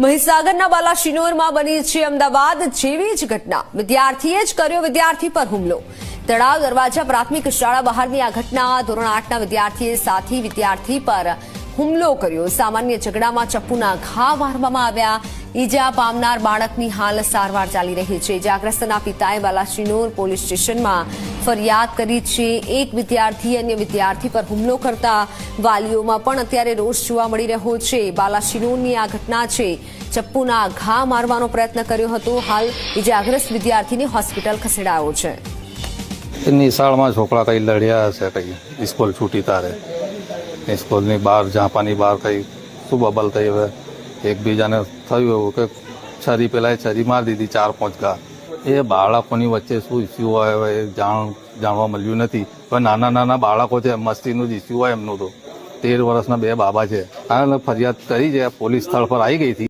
મહીસાગરના બાલાશિનોરમાં બની છે અમદાવાદ જેવી જ ઘટના. વિદ્યાર્થીએ જ કર્યો વિદ્યાર્થી પર હુમલો. તળાવ દરવાજા પ્રાથમિક શાળા બહારની આ ઘટના, ધોરણ આઠના વિદ્યાર્થીએ સાથી વિદ્યાર્થી પર હુમલો કર્યો. સામાન્ય ઝઘડામાં ચપ્પુના ઘા મારવામાં આવ્યા. ઈજા પામનાર બાળકની હાલ સારવાર ચાલી રહી છે. ઇજાગ્રસ્તના પિતાએ બાલાશિનોર પોલીસ સ્ટેશનમાં ફરિયાદ કરી છે. એક વિદ્યાર્થી અન્ય વિદ્યાર્થી પર હુમલો કરતા વાલીઓમાં પણ અત્યારે રોષ જોવા મળી રહ્યો છે. બાલાશિનોરની આ ઘટના છે. ચપ્પુના ઘા મારવાનો પ્રયત્ન કર્યો હતો. હાલ ઇજાગ્રસ્ત વિદ્યાર્થીને હોસ્પિટલ ખસેડાયો છે. નિશાળમાં છોકરા કંઈ લડ્યા હશે, કંઈ સ્કૂલ છૂટી તારે? સ્કૂલની બહાર, ઝાંપાની બહાર કંઈ શું બબલ થઈ હવે? એકબીજાને થયું એવું કે છરી પેલા છરી મારી દીધી, ચાર પાંચ ઘા. એ બાળકોની વચ્ચે શું ઇસ્યુ હોય એ જાણ જાણવા મળ્યું નથી. હવે નાના નાના બાળકો છે મસ્તીનું જ ઇસ્યુ હોય એમનું તો. તેર વર્ષના બે બાબા છે. આ ફરિયાદ કરી છે, પોલીસ સ્થળ પર આવી ગઈ હતી.